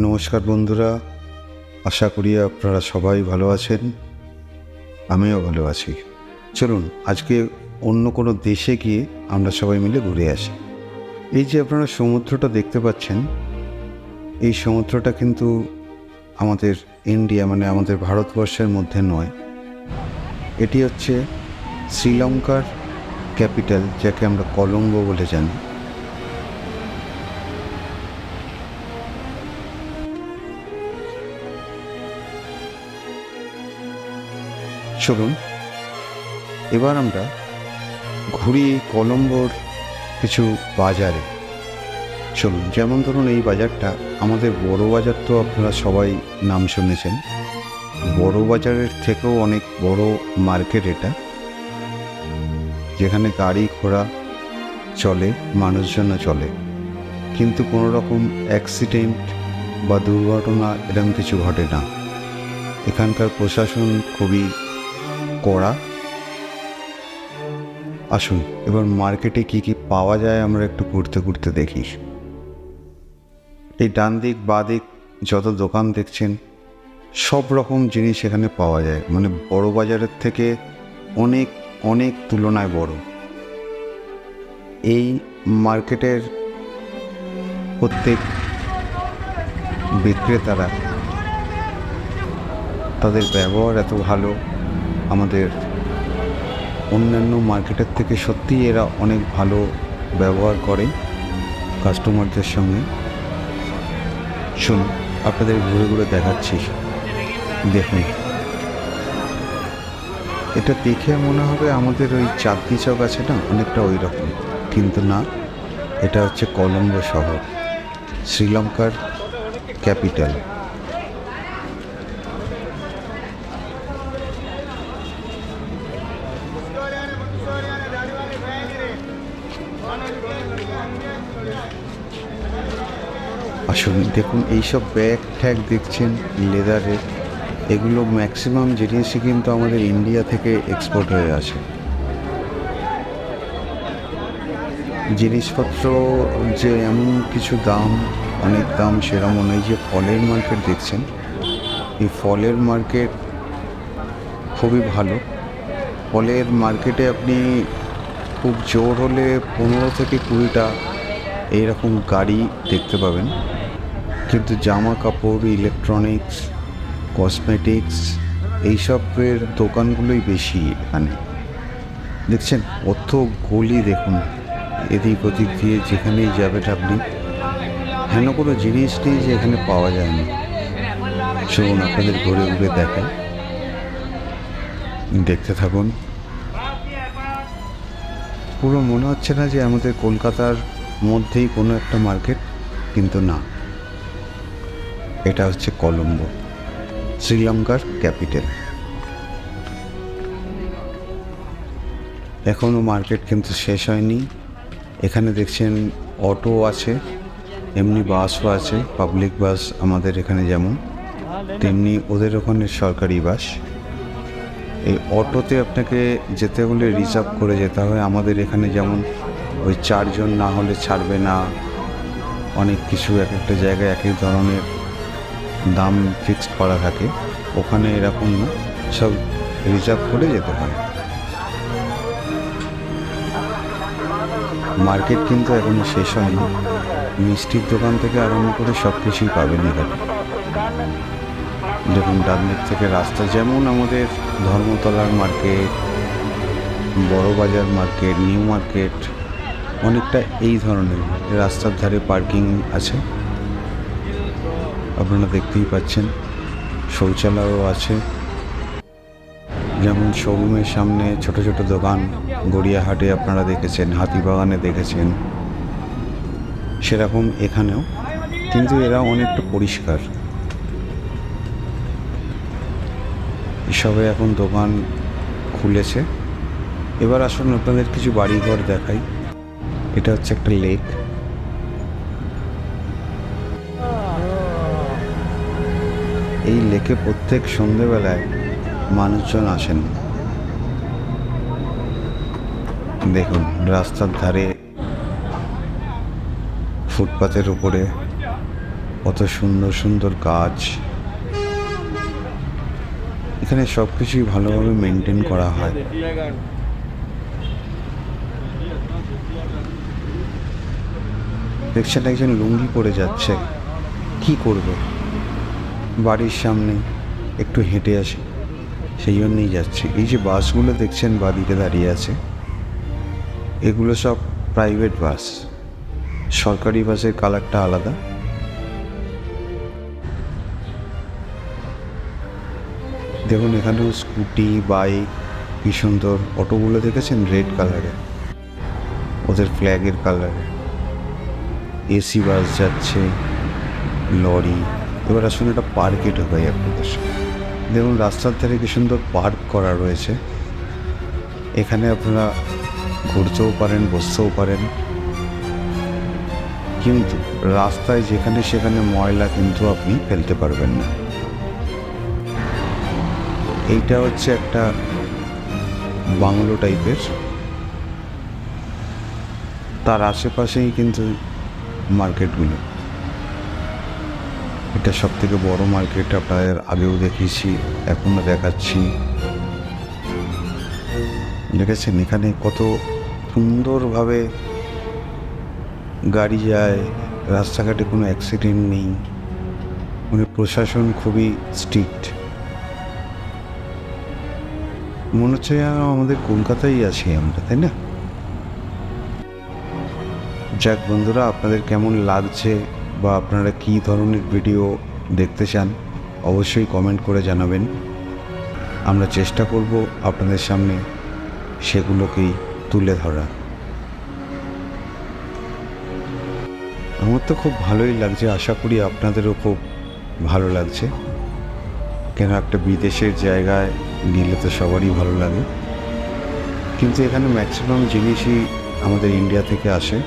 নমস্কার বন্ধুরা, আশা করি আপনারা সবাই ভালো আছেন, আমিও ভালো আছি। চলুন, আজকে অন্য কোনো দেশে গিয়ে আমরা সবাই মিলে ঘুরে আসি। এই যে আপনারা সমুদ্রটা দেখতে পাচ্ছেন, এই সমুদ্রটা কিন্তু আমাদের ইন্ডিয়া মানে আমাদের ভারতবর্ষের মধ্যে নয়। এটি হচ্ছে শ্রীলঙ্কার ক্যাপিটাল, যাকে আমরা কলম্বো বলে জানি। চলুন। এবার আমরা ঘুরি কলম্বোর কিছু বাজারে। চলুন, যেমন ধরুন এই বাজারটা, আমাদের বড় বাজার তো আপনারা সবাই নাম শুনেছেন। বড় বাজারের থেকেও অনেক বড় মার্কেট এটা। যেখানে গাড়ি ঘোড়া চলে, মানুষজনও চলে। কিন্তু কোনো রকম অ্যাক্সিডেন্ট বা দুর্ঘটনা এরকম কিছু ঘটে না। এখানকার প্রশাসন খুবই কড়া? আসুন, এবার মার্কেটে কি কি পাওয়া যায় আমরা একটু ঘুরতে ঘুরতে দেখি। এই ডান দিক, বা দিক, যত দোকান দেখছেন, সব রকম জিনিস এখানে পাওয়া যায়। মানে বড় বাজারের থেকে অনেক অনেক তুলনায় বড়। এই মার্কেটের প্রত্যেক বিক্রেতারা তাদের ব্যবহার এত ভালো আমাদের অন্যান্য মার্কেটের থেকে সত্যিই এরা অনেক ভালো ব্যবহার করে কাস্টমারদের সঙ্গে। শুনুন, আপনাদের ঘুরে ঘুরে দেখাচ্ছি। দেখুন। এটা দেখে মনে হবে আমাদের ওই চাঁদনি চক আছে না, অনেকটা ওই রকম। কিন্তু না, এটা হচ্ছে কলম্বো শহর, শ্রীলঙ্কার ক্যাপিটাল। আসুন, দেখুন, এইসব ব্যাগ ট্যাগ দেখছেন লেদারের এগুলো ম্যাক্সিমাম জিনিসই কিন্তু আমাদের ইন্ডিয়া থেকে এক্সপোর্ট হয়ে আসে। জিনিসপত্র যে এমন কিছু দাম, অনেক দাম সেরকম নয় যে ফলের মার্কেট দেখছেন, এই ফলের মার্কেট খুবই ভালো। ফলের মার্কেটে আপনি খুব জোর হলে পনেরো থেকে কুড়িটা এইরকম গাড়ি দেখতে পাবেন। কিন্তু জামা কাপড় ইলেকট্রনিক্স কসমেটিক্স এইসবের দোকানগুলোই বেশি এখানে। দেখছেন অত গলি দেখুন, এদিক ওদিক দিয়ে যেখানেই যাবেন আপনি, হেন কোনো জিনিস নেই যে এখানে পাওয়া যায় না চলুন আপনাদের ঘুরে ঘুরে দেখায় দেখতে থাকুন। পুরো মনে হচ্ছে না যে আমাদের কলকাতার মধ্যেই কোনো একটা মার্কেট, কিন্তু না। এটা হচ্ছে কলম্বো, শ্রীলঙ্কার ক্যাপিটাল। এখনও মার্কেট কিন্তু শেষ হয়নি। এখানে দেখছেন অটো আছে, এমনি বাসও আছে, পাবলিক বাস আমাদের এখানে যেমন, তেমনি ওদের ওখানে সরকারি বাস। এই অটোতে আপনাকে যেতে হলে রিজার্ভ করে যেতে হয় আমাদের এখানে যেমন ওই চারজন না হলে ছাড়বে না, অনেক কিছু এক একটা জায়গায় এক এক ধরনের দাম ফিক্সড করা থাকে, ওখানে এরকম না, সব রিজার্ভ করে যেতে হয়। মার্কেট কিন্তু এখনও শেষ হয়নি। মিষ্টির দোকান থেকে আরম্ভ করে সব কিছুই পাবেন এখানে। দেখুন ডান দিক থেকে রাস্তা যেমন আমাদের ধর্মতলার মার্কেট বড় বাজার মার্কেট নিউ মার্কেট অনেকটা এই ধরনের রাস্তার ধারে পার্কিং আছে। আপনারা দেখতেই পাচ্ছেন, শৌচালয়ও আছে। যেমন শোরুমের সামনে ছোট ছোট দোকান, গড়িয়াহাটে আপনারা দেখেছেন, হাতিবাগানে দেখেছেন, সেরকম এখানেও। কিন্তু এরা অনেকটা পরিষ্কার। সবে এখন দোকান খুলেছে। এবার আসুন আপনাদের কিছু বাড়িঘর দেখাই। এটা হচ্ছে একটা লেক। এই লেকে প্রত্যেক সন্ধেবেলায় মানুষজন আসেন। দেখুন, রাস্তার ধারে ফুটপাতের উপরে কত সুন্দর সুন্দর গাছ। এখানে সব কিছুই ভালোভাবে মেনটেন করা হয়। দেখছেন একজন লুঙ্গি পরে যাচ্ছে। কি করবে? বাড়ির সামনে একটু হেঁটে আসি। সেই জন্যই যাচ্ছি। এই যে বাসগুলো দেখছেন বাদিকে দাঁড়িয়ে আছে, এগুলো সব প্রাইভেট বাস সরকারি বাসের কালারটা আলাদা। দেখুন, এখানেও স্কুটি বাইক কি সুন্দর। অটোগুলো দেখেছেন? রেড কালারের ওদের ফ্ল্যাগের কালারে এসি বাস যাচ্ছে, লরি। এবার আসলে একটা পার্কে ঢোকাই আপনাদের। দেখুন, রাস্তার ধারে কি সুন্দর পার্ক করা রয়েছে। এখানে আপনারা ঘুরতেও পারেন, বসতেও পারেন। কিন্তু রাস্তায় যেখানে সেখানে ময়লা কিন্তু আপনি ফেলতে পারবেন না। এইটা হচ্ছে একটা বাংলো টাইপের। তার আশেপাশেই কিন্তু মার্কেটগুলো এটা সব থেকে বড় মার্কেট আপনাদের আগেও দেখিয়েছি এখনও দেখাচ্ছি। দেখেছেন এখানে কত সুন্দরভাবে গাড়ি যায়, রাস্তাঘাটে কোনো অ্যাক্সিডেন্ট নেই মানে প্রশাসন খুবই স্ট্রিক্ট মনে হচ্ছে আমাদের কলকাতায় আছি আমরা, তাই না? যাক বন্ধুরা, আপনাদের কেমন লাগছে? বা আপনারা কী ধরনের ভিডিও দেখতে চান, অবশ্যই কমেন্ট করে জানাবেন। আমরা চেষ্টা করব আপনাদের সামনে সেগুলোকেই তুলে ধরা আমার তো খুব ভালোই লাগছে, আশা করি আপনাদেরও খুব ভালো লাগছে। কেন একটা বিদেশের জায়গায় গেলে তো সবারই ভালো লাগে। কিন্তু এখানে ম্যাক্সিমাম জিনিসই আমাদের ইন্ডিয়া থেকে আসে।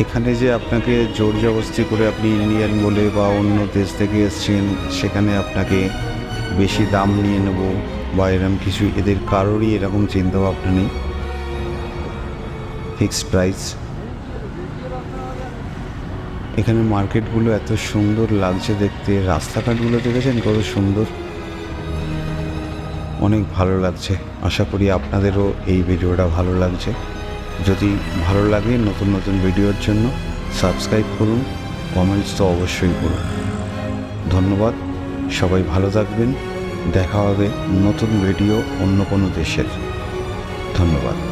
এখানে যে আপনাকে জোর জবস্তি করে আপনি ইন্ডিয়ান বলে বা অন্য দেশ থেকে এসছেন, সেখানে আপনাকে বেশি দাম নিয়ে নেব বা এরকম কিছু, এদের কারোরই এরকম চিন্তা ভাবনা নেই। Fixed price. এখানে মার্কেটগুলো এত সুন্দর লাগছে দেখতে, রাস্তাঘাটগুলো দেখেছেন কত সুন্দর? অনেক ভালো লাগছে। আশা করি আপনাদেরও এই ভিডিওটা ভালো লাগছে। যদি ভালো লাগে নতুন নতুন ভিডিওর জন্য সাবস্ক্রাইব করুন কমেন্টস তো অবশ্যই করুন। ধন্যবাদ, সবাই ভালো থাকবেন, দেখা হবে নতুন ভিডিও অন্য কোনো দেশের। ধন্যবাদ।